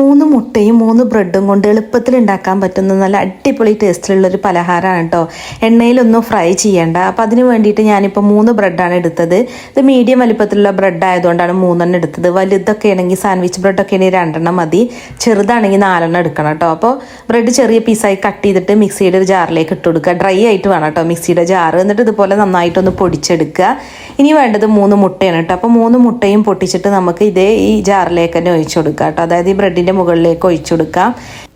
മൂന്ന് മുട്ടയും മൂന്ന് ബ്രെഡും കൊണ്ട് എളുപ്പത്തിൽ ഉണ്ടാക്കാൻ പറ്റുന്ന നല്ല അടിപൊളി ടേസ്റ്റിലുള്ള ഒരു പലഹാരമാണ് കേട്ടോ. എണ്ണയിലൊന്നും ഫ്രൈ ചെയ്യേണ്ട. അപ്പോൾ അതിന് വേണ്ടിയിട്ട് ഞാനിപ്പോൾ മൂന്ന് ബ്രെഡാണ് എടുത്തത്. ഇത് മീഡിയം വലിപ്പത്തിലുള്ള ബ്രെഡ് ആയതുകൊണ്ടാണ് മൂന്നെണ്ണം എടുത്തത്. വലുതൊക്കെ ആണെങ്കിൽ സാൻഡ്വിച്ച് ബ്രെഡൊക്കെ ആണെങ്കിൽ രണ്ടെണ്ണം മതി. ചെറുതാണെങ്കിൽ നാലെണ്ണം എടുക്കണം കേട്ടോ. അപ്പോൾ ബ്രെഡ് ചെറിയ പീസായി കട്ട് ചെയ്തിട്ട് മിക്സിയുടെ ഒരു ജാറിലേക്ക് ഇട്ട് കൊടുക്കുക. ഡ്രൈ ആയിട്ട് വേണം കേട്ടോ മിക്സിയുടെ ജാറ്. എന്നിട്ട് ഇതുപോലെ നന്നായിട്ടൊന്ന് പൊടിച്ചെടുക്കുക. ഇനി വേണ്ടത് മൂന്ന് മുട്ടയാണ് കേട്ടോ. അപ്പോൾ മൂന്ന് മുട്ടയും പൊട്ടിച്ചിട്ട് നമുക്ക് ഇതേ ഈ ജാറിലേക്ക് തന്നെ ഒഴിച്ചു കൊടുക്കുക കേട്ടോ. അതായത് ഈ ബ്രെഡിന്റെ മുകളിലേക്ക് ഒഴിച്ചു കൊടുക്കാം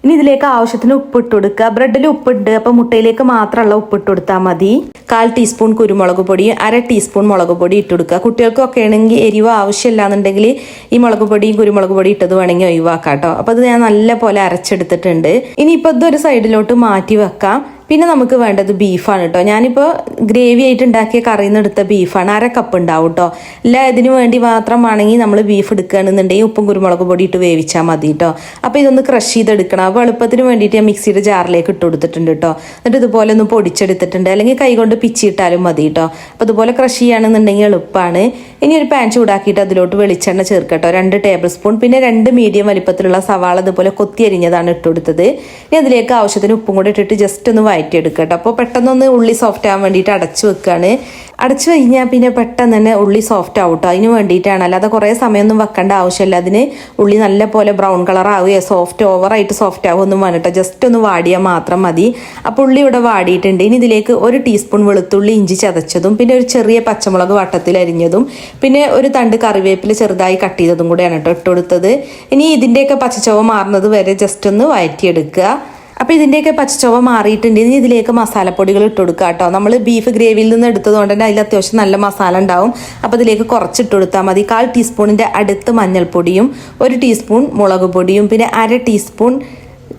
ഇനി ഇതിലേക്ക് ആവശ്യത്തിന് ഉപ്പിട്ട് കൊടുക്കുക ബ്രെഡിൽ ഉപ്പുണ്ട് അപ്പോൾ മുട്ടയിലേക്ക് മാത്രമുള്ള ഉപ്പിട്ട് കൊടുത്താൽ മതി. കാൽ ടീസ്പൂൺ കുരുമുളക് പൊടി അര ടീസ്പൂൺ മുളക് പൊടി ഇട്ട് കൊടുക്കുക കുട്ടികൾക്കൊക്കെ ആണെങ്കിൽ എരിവ് ആവശ്യമില്ല എന്നുണ്ടെങ്കിൽ ഈ മുളക് പൊടിയും കുരുമുളക് പൊടി ഇട്ടത് വേണമെങ്കിൽ ഒഴിവാക്കാം കേട്ടോ. അപ്പോൾ ഇത് ഞാൻ നല്ല പോലെ അരച്ചെടുത്തിട്ടുണ്ട്. ഇനിയിപ്പോൾ ഇതൊരു സൈഡിലോട്ട് മാറ്റി വെക്കാം. പിന്നെ നമുക്ക് വേണ്ടത് ബീഫാണ് കേട്ടോ ഞാനിപ്പോൾ ഗ്രേവി ആയിട്ട് ഉണ്ടാക്കിയ കറിയിൽ നിന്ന് എടുത്ത ബീഫാണ്. അര കപ്പ് ഉണ്ടാവും കേട്ടോ ഇല്ല ഇതിന് വേണ്ടി മാത്രമാണെങ്കിൽ നമ്മൾ ബീഫ് എടുക്കുകയാണെന്നുണ്ടെങ്കിൽ ഉപ്പും കുരുമുളക് പൊടി ഇട്ട് വേവിച്ചാൽ മതി കേട്ടോ അപ്പോൾ ഇതൊന്ന് ക്രഷ് ചെയ്തെടുക്കണം. അപ്പോൾ എളുപ്പത്തിന് വേണ്ടിയിട്ട് ഞാൻ മിക്സിയുടെ ജാറിലേക്ക് ഇട്ട് കൊടുത്തിട്ടുണ്ട് കേട്ടോ എന്നിട്ട് ഇതുപോലെ ഒന്ന് പൊടിച്ചെടുത്തിട്ടുണ്ട്. അല്ലെങ്കിൽ കൈകൊണ്ട് പിച്ചിയിട്ടാലും മതി കേട്ടോ അപ്പോൾ ഇതുപോലെ ക്രഷ് ചെയ്യുകയാണെന്നുണ്ടെങ്കിൽ എളുപ്പമാണ് ഇനി ഒരു പാൻ ചൂടാക്കിയിട്ട് അതിലോട്ട് വെളിച്ചെണ്ണ ചേർക്കട്ടോ രണ്ട് ടേബിൾ സ്പൂൺ പിന്നെ രണ്ട് മീഡിയം വലിപ്പത്തിലുള്ള സവാള ഇതുപോലെ കൊത്തി അരിഞ്ഞതാണ് ഇട്ട് കൊടുത്തത്. ഇനി അതിലേക്ക് ആവശ്യത്തിന് ഉപ്പും കൂടെ ഇട്ടിട്ട് ജസ്റ്റ് ഒന്ന് വഴറ്റിയെടുക്കുക കേട്ടോ അപ്പോൾ പെട്ടെന്നൊന്ന് ഉള്ളി സോഫ്റ്റ് ആവാൻ വേണ്ടിയിട്ട് അടച്ചു വെക്കുകയാണ് അടച്ചു കഴിഞ്ഞാൽ പിന്നെ പെട്ടെന്ന് തന്നെ ഉള്ളി സോഫ്റ്റ് ആവട്ടോ. അതിന് വേണ്ടിയിട്ടാണ്. അല്ലാതെ കുറേ സമയമൊന്നും വെക്കേണ്ട ആവശ്യമില്ല. അതിന് ഉള്ളി നല്ല പോലെ ബ്രൗൺ കളർ ആവുകയോ സോഫ്റ്റ് ഓവറായിട്ട് സോഫ്റ്റ് ആവുമൊന്നും വേണം കേട്ടോ ജസ്റ്റ് ഒന്ന് വാടിയാൽ മാത്രം മതി. അപ്പോൾ ഉള്ളി ഇവിടെ വാടിയിട്ടുണ്ട്. ഇനി ഇതിലേക്ക് ഒരു ടീസ്പൂൺ വെളുത്തുള്ളി ഇഞ്ചി ചതച്ചതും പിന്നെ ഒരു ചെറിയ പച്ചമുളക് വട്ടത്തിൽ അരിഞ്ഞതും പിന്നെ ഒരു തണ്ട് കറിവേപ്പില ചെറുതായി കട്ട് ചെയ്തതും കൂടെയാണ് കേട്ടോ ഇട്ടുകൊടുത്തത് ഇനി ഇതിന്റെയൊക്കെ പച്ചച്ചവ മാറുന്നത് വരെ ജസ്റ്റ് ഒന്ന് വഴറ്റിയെടുക്കുക അപ്പോൾ ഇതിന്റെയൊക്കെ പച്ചച്ചുവ മാറിയിട്ടുണ്ട്. ഇനി ഇതിലേക്ക് മസാലപ്പൊടികൾ ഇട്ട് കൊടുക്കുക കേട്ടോ നമ്മൾ ബീഫ് ഗ്രേവിയിൽ നിന്ന് എടുത്തതുകൊണ്ട് തന്നെ അതിൽ അത്യാവശ്യം നല്ല മസാല ഉണ്ടാവും. അപ്പോൾ ഇതിലേക്ക് കുറച്ചിട്ട് കൊടുത്താൽ മതി. കാൽ ടീസ്പൂണിന്റെ അടുത്ത് മഞ്ഞൾപ്പൊടിയും ഒരു ടീസ്പൂൺ മുളക് പൊടിയും പിന്നെ അര ടീസ്പൂൺ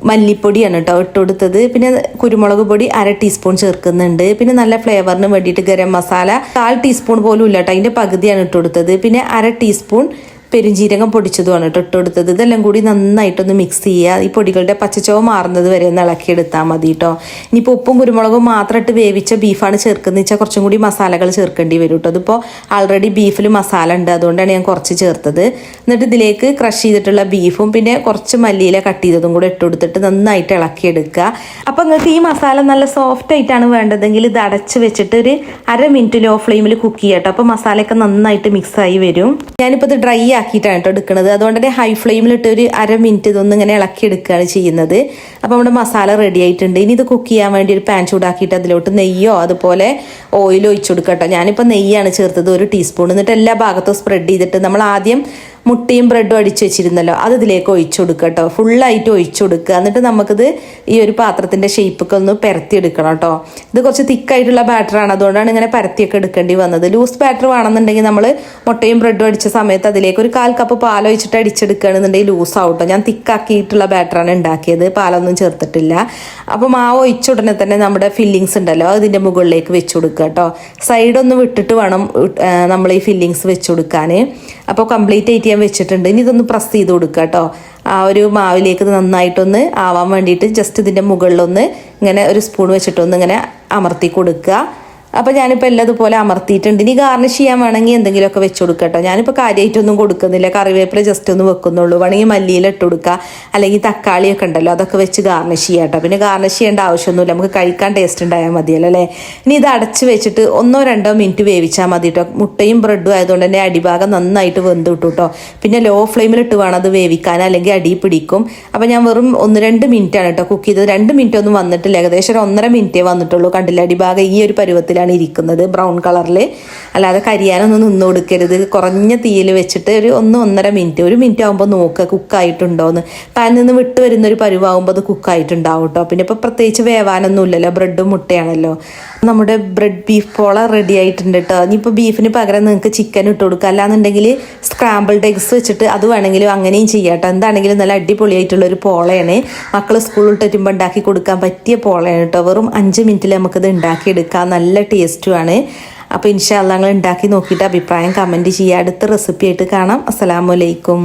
മല്ലിപ്പൊടിയാണ് കേട്ടോ ഇട്ട് കൊടുത്തത്. പിന്നെ കുരുമുളക് പൊടി അര ടീസ്പൂൺ ചേർക്കുന്നുണ്ട്. പിന്നെ നല്ല ഫ്ലേവറിന് വേണ്ടിയിട്ട് ഗരം മസാല കാൽ ടീസ്പൂൺ പോലും ഇല്ല കേട്ടോ അതിന്റെ പകുതിയാണ് ഇട്ട് കൊടുത്തത്. പിന്നെ അര ടീസ്പൂൺ പെരുംജീരകം പൊടിച്ചതുമാണ് കേട്ടോ ഇട്ട് കൊടുത്തത്. ഇതെല്ലാം കൂടി നന്നായിട്ടൊന്ന് മിക്സ് ചെയ്യുക. ഈ പൊടികളുടെ പച്ചച്ചോവ് മാറുന്നത് വരെ ഒന്ന് ഇളക്കിയെടുത്താൽ മതി കേട്ടോ. ഇനിയിപ്പോൾ ഉപ്പും കുരുമുളകും മാത്രം ഇട്ട് വേവിച്ച ബീഫാണ് ചേർക്കുന്നത്. വെച്ചാൽ കുറച്ചും കൂടി മസാലകൾ ചേർക്കേണ്ടി വരും കേട്ടോ. അതിപ്പോൾ ആൾറെഡി ബീഫിൽ മസാല ഉണ്ട്. അതുകൊണ്ടാണ് ഞാൻ കുറച്ച് ചേർത്തത്. എന്നിട്ട് ഇതിലേക്ക് ക്രഷ് ചെയ്തിട്ടുള്ള ബീഫും പിന്നെ കുറച്ച് മല്ലിയില കട്ട് ചെയ്തതും കൂടെ ഇട്ട് കൊടുത്തിട്ട് നന്നായിട്ട് ഇളക്കിയെടുക്കുക അപ്പോൾ നിങ്ങൾക്ക് ഈ മസാല നല്ല സോഫ്റ്റ് ആയിട്ടാണ് വേണ്ടതെങ്കിൽ ഇത് അടച്ച് വെച്ചിട്ട് ഒരു അര മിനിറ്റ് ലോ ഫ്ലെയിമിൽ കുക്ക് ചെയ്യട്ടോ അപ്പോൾ മസാലയൊക്കെ നന്നായിട്ട് മിക്സ് ആയി വരും. ഞാനിപ്പോൾ ഇത് ഡ്രൈ ആക്കിയിട്ടാണ് കേട്ടോ എടുക്കുന്നത് അതുകൊണ്ട് തന്നെ ഹൈ ഫ്ലെയിമിലിട്ട് ഒരു അര മിനിറ്റ് ഇതൊന്നും ഇങ്ങനെ ഇളക്കി എടുക്കുകയാണ് ചെയ്യുന്നത്. അപ്പോൾ നമ്മുടെ മസാല റെഡി ആയിട്ടുണ്ട്. ഇനി ഇത് കുക്ക് ചെയ്യാൻ വേണ്ടി ഒരു പാൻ ചൂടാക്കിയിട്ട് അതിലോട്ട് നെയ്യോ അതുപോലെ ഓയിലോ ഒഴിച്ചു കൊടുക്കട്ടോ ഞാനിപ്പോൾ നെയ്യാണ് ചേർത്തത് ഒരു ടീസ്പൂൺ എന്നിട്ട് എല്ലാ ഭാഗത്തും സ്പ്രെഡ് ചെയ്തിട്ട് നമ്മൾ ആദ്യം മുട്ടയും ബ്രെഡും അടിച്ചു വെച്ചിരുന്നല്ലോ. അത് ഇതിലേക്ക് ഒഴിച്ചു കൊടുക്കുക കേട്ടോ. ഫുള്ളായിട്ട് ഒഴിച്ചു കൊടുക്കുക എന്നിട്ട് നമുക്കിത് ഈ ഒരു പാത്രത്തിന്റെ ഷേപ്പൊക്കെ ഒന്ന് പരത്തിയെടുക്കണം കേട്ടോ. ഇത് കുറച്ച് തിക്കായിട്ടുള്ള ബാറ്ററാണ് അതുകൊണ്ടാണ് ഇങ്ങനെ പരത്തിയൊക്കെ എടുക്കേണ്ടി വന്നത്. ലൂസ് ബാറ്റർ വേണമെന്നുണ്ടെങ്കിൽ നമ്മൾ മുട്ടയും ബ്രെഡും അടിച്ച സമയത്ത് അതിലേക്ക് ഒരു കാൽ കപ്പ് പാൽ ഒഴിച്ചിട്ട് അടിച്ചെടുക്കുകയാണെന്നുണ്ടെങ്കിൽ ലൂസ് ആവും കേട്ടോ. ഞാൻ തിക്കാക്കിയിട്ടുള്ള ബാറ്ററാണ് ഉണ്ടാക്കിയത്. പാലൊന്നും ചേർത്തിട്ടില്ല. അപ്പോൾ മാവ് ഒഴിച്ച ഉടനെ തന്നെ നമ്മുടെ ഫില്ലിങ്സ് ഉണ്ടല്ലോ അതിന്റെ മുകളിലേക്ക് വെച്ച് കൊടുക്കുക കേട്ടോ. സൈഡൊന്ന് വിട്ടിട്ട് വേണം നമ്മൾ ഈ ഫില്ലിങ്സ് വെച്ച് കൊടുക്കാൻ അപ്പോൾ കംപ്ലീറ്റ് ആയിട്ട് ഞാൻ വെച്ചിട്ടുണ്ട്. ഇനി ഇതൊന്ന് പ്രസ് ചെയ്ത് കൊടുക്കുക കേട്ടോ. ആ ഒരു മാവിലേക്ക് നന്നായിട്ടൊന്ന് ആവാൻ വേണ്ടിയിട്ട് ജസ്റ്റ് ഇതിന്റെ മുകളിലൊന്ന് ഇങ്ങനെ ഒരു സ്പൂൺ വെച്ചിട്ടൊന്ന് ഇങ്ങനെ അമർത്തി കൊടുക്കുക. അപ്പോൾ ഞാനിപ്പോൾ എല്ലാം ഇതുപോലെ അമർത്തിയിട്ടുണ്ട്. ഇനി ഗാർണിഷ് ചെയ്യാൻ വേണമെങ്കിൽ എന്തെങ്കിലുമൊക്കെ വെച്ച് കൊടുക്കട്ടോ. ഞാനിപ്പോൾ കാര്യമായിട്ടൊന്നും കൊടുക്കുന്നില്ല. കറിവേപ്പില ജസ്റ്റ് ഒന്ന് വെക്കുന്നുള്ളൂ. വേണമെങ്കിൽ മല്ലിയിൽ ഇട്ട് കൊടുക്കുക അല്ലെങ്കിൽ തക്കാളിയൊക്കെ ഉണ്ടല്ലോ അതൊക്കെ വെച്ച് ഗാർണിഷ് ചെയ്യാം കേട്ടോ പിന്നെ ഗാർണിഷ് ചെയ്യേണ്ട ആവശ്യമൊന്നുമില്ല. നമുക്ക് കഴിക്കാൻ ടേസ്റ്റ് ഉണ്ടായാൽ മതിയല്ലോ അല്ലേ? ഇനി ഇത് അടച്ച് വെച്ചിട്ട് ഒന്നോ രണ്ടോ മിനിറ്റ് വേവിച്ചാൽ മതി കേട്ടോ മുട്ടയും ബ്രെഡും ആയതുകൊണ്ട് തന്നെ അടിഭാഗം നന്നായിട്ട് വെന്ത് കിട്ടും കേട്ടോ പിന്നെ ലോ ഫ്ലെയിമിലിട്ട് വേണം അത് വേവിക്കാൻ. അല്ലെങ്കിൽ അടി പിടിക്കും. അപ്പോൾ ഞാൻ വെറും ഒന്ന് രണ്ട് മിനിറ്റാണ് കേട്ടോ കുക്ക് ചെയ്തത്. രണ്ട് മിനിറ്റ് ഒന്നും വന്നിട്ടില്ല. ഏകദേശം ഒരു ഒന്നര മിനിറ്റേ വന്നിട്ടുള്ളൂ കണ്ടില്ല? അടിഭാഗം ഈ ഒരു പരുവത്തിലാണ് ആണ് ഇരിക്കുന്നത് ബ്രൗൺ കളറിൽ അല്ലാതെ കരിയാനൊന്നും നിന്ന് കൊടുക്കരുത്. കുറഞ്ഞ തീയിൽ വെച്ചിട്ട് ഒരു ഒന്ന് ഒന്നര മിനിറ്റ് ഒരു മിനിറ്റ് ആകുമ്പോൾ നോക്കുക കുക്കായിട്ടുണ്ടോയെന്ന് പാനിൽ നിന്ന് വിട്ട് വരുന്ന ഒരു പരുവാകുമ്പോൾ അത് കുക്കായിട്ടുണ്ടാവും കേട്ടോ പിന്നെ ഇപ്പോൾ പ്രത്യേകിച്ച് വേവാനൊന്നും ഇല്ലല്ലോ ബ്രെഡും മുട്ടയാണല്ലോ. നമ്മുടെ ബ്രെഡ് ബീഫ് പോള റെഡി ആയിട്ടുണ്ട് കേട്ടോ ഇനിയിപ്പോൾ ബീഫിന് പകരം നിങ്ങൾക്ക് ചിക്കൻ ഇട്ട് കൊടുക്കുക അല്ലാന്നുണ്ടെങ്കിൽ സ്ക്രാമ്പിൾഡ് എഗ്സ് വെച്ചിട്ട് അത് വേണമെങ്കിലും അങ്ങനെയും ചെയ്യാം കേട്ടോ എന്താണെങ്കിലും നല്ല അടിപൊളിയായിട്ടുള്ള ഒരു പോളയാണ്. മക്കൾ സ്കൂളിൽ ഇട്ടുമ്പോൾ ഉണ്ടാക്കി കൊടുക്കാൻ പറ്റിയ പോളയാണ് കേട്ടോ വെറും അഞ്ച് മിനിറ്റിൽ നമുക്കത് ഉണ്ടാക്കിയെടുക്കാം നല്ല ടേസ്റ്റുമാണ് അപ്പോൾ ഇൻഷാല്ല നിങ്ങൾ ഉണ്ടാക്കി നോക്കിയിട്ട് അഭിപ്രായം കമന്റ് ചെയ്യുക അടുത്ത റെസിപ്പി ആയിട്ട് കാണാം. അസ്സലാമലൈക്കും